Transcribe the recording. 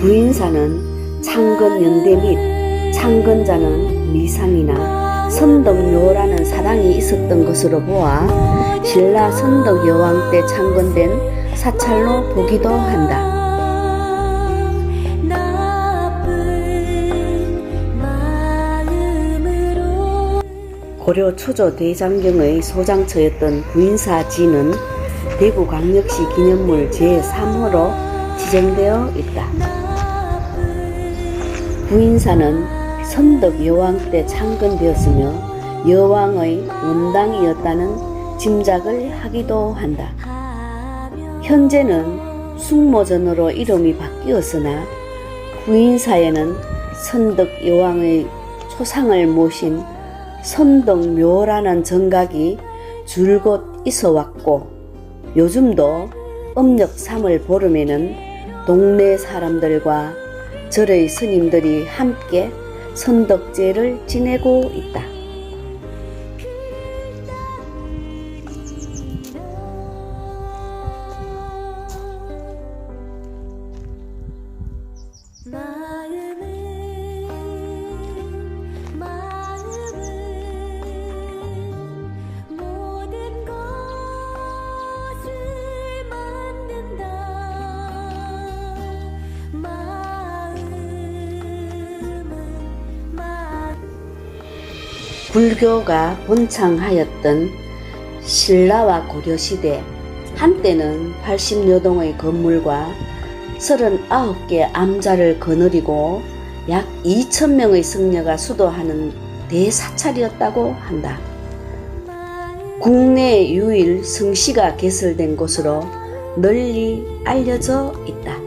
부인사는 창건 연대 및 창건자는 미상이나 선덕묘라는 사당이 있었던 것으로 보아 신라 선덕 여왕 때 창건된 사찰로 보기도 한다. 고려 초조 대장경의 소장처였던 부인사지는 대구광역시 기념물 제3호로 지정되어 있다. 부인사는 선덕 여왕 때 창건되었으며 여왕의 원당이었다는 짐작을 하기도 한다. 현재는 숙모전으로 이름이 바뀌었으나 부인사에는 선덕 여왕의 초상을 모신 선덕묘라는 정각이 줄곧 있어 왔고 요즘도 음력 3월 보름에는 동네 사람들과 절의 스님들이 함께 선덕제를 지내고 있다. 불교가 번창하였던 신라와 고려시대 한때는 80여 동의 건물과 39개 암자를 거느리고 약 2천명의 승려가 수도하는 대사찰이었다고 한다. 국내 유일 성씨가 개설된 곳으로 널리 알려져 있다.